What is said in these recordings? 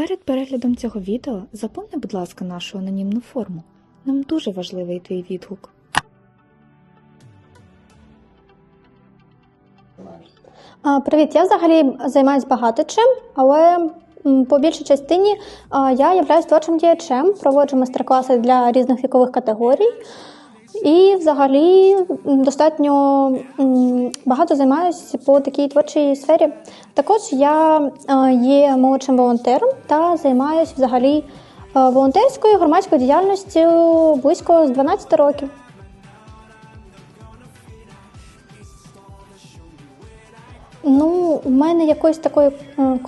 Перед переглядом цього відео заповни, будь ласка, нашу анонімну форму. Нам дуже важливий твій відгук. Привіт, я взагалі займаюся багато чим, але по більшій частині я являюсь творчим діячем, проводжу майстер-класи для різних вікових категорій. І взагалі достатньо багато займаюся по такій творчій сфері. Також я е, є молодшим волонтером та займаюся взагалі е, волонтерською громадською діяльністю близько з 12 років. Ну, у мене якоїсь такої е,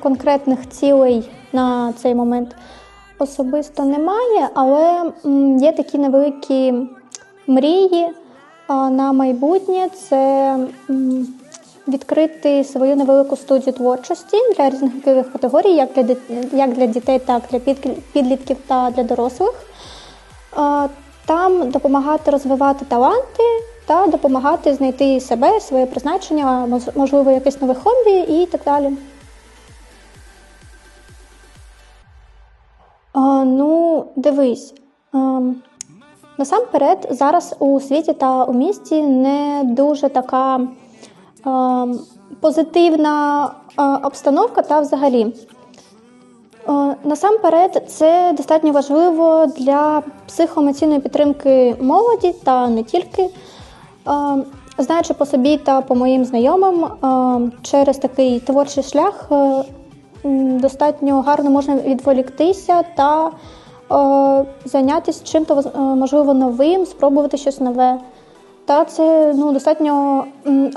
конкретних цілей на цей момент особисто немає, але є такі невеликі мрії на майбутнє. Це відкрити свою невелику студію творчості для різних категорій, як для, як для дітей, так для підлітків та для дорослих. Там допомагати розвивати таланти та допомагати знайти себе, своє призначення, можливо, якесь нове хобі і так далі. Ну, дивись. Насамперед, зараз у світі та у місті не дуже така ем, позитивна е, обстановка та взагалі. Е, Насамперед, це достатньо важливо для психоемоційної підтримки молоді та не тільки. Е, Знаючи по собі та по моїм знайомим, е, через такий творчий шлях е, достатньо гарно можна відволіктися та е, зайнятися чим-то е, можливо новим, спробувати щось нове. Та це ну, достатньо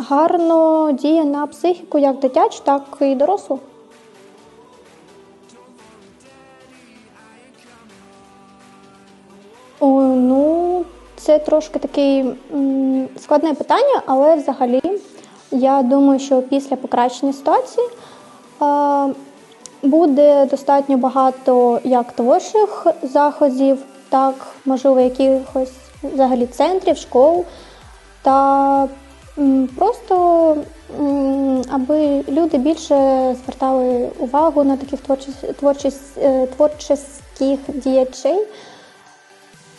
гарно діє на психіку, як дитячу, так і дорослу. Ну, це трошки таке складне питання, але взагалі я думаю, що після покращення ситуації е, буде достатньо багато як творчих заходів, так, можливо, якихось взагалі центрів, школ. Та просто аби люди більше звертали увагу на таких творчих, творчих, е, творчих діячей.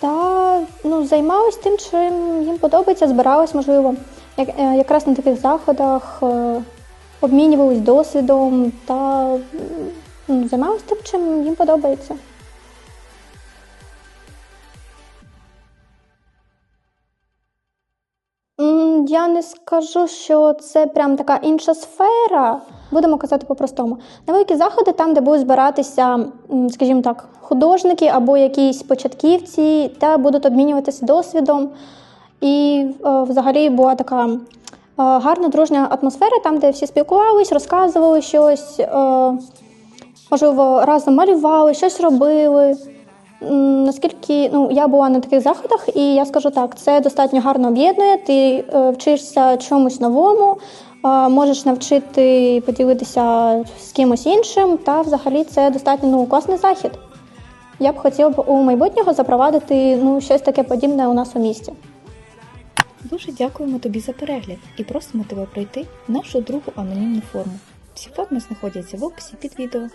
Та ну, займалась тим, чим їм подобається, збиралась, можливо, як, е, якраз на таких заходах, е, обмінювались досвідом та ну, займалась тим, чим їм подобається. Я не скажу, що це прям така інша сфера. Будемо казати по-простому. Невеликі заходи там, де будуть збиратися, скажімо так, художники або якісь початківці, та будуть обмінюватися досвідом. І е, взагалі була така гарна дружня атмосфера, там, де всі спілкувались, розказували щось, е, можливо, разом малювали, щось робили. Наскільки ну, я була на таких заходах, і я скажу так, це достатньо гарно об'єднує. Ти е, вчишся чомусь новому, е, можеш навчити поділитися з кимось іншим, та взагалі це достатньо ну, класний захід. Я б хотіла б у майбутнього запровадити ну, щось таке подібне у нас у місті. Дуже дякуємо тобі за перегляд і просимо тебе пройти нашу другу анонімну форму. Всі форми знаходяться в описі під відео.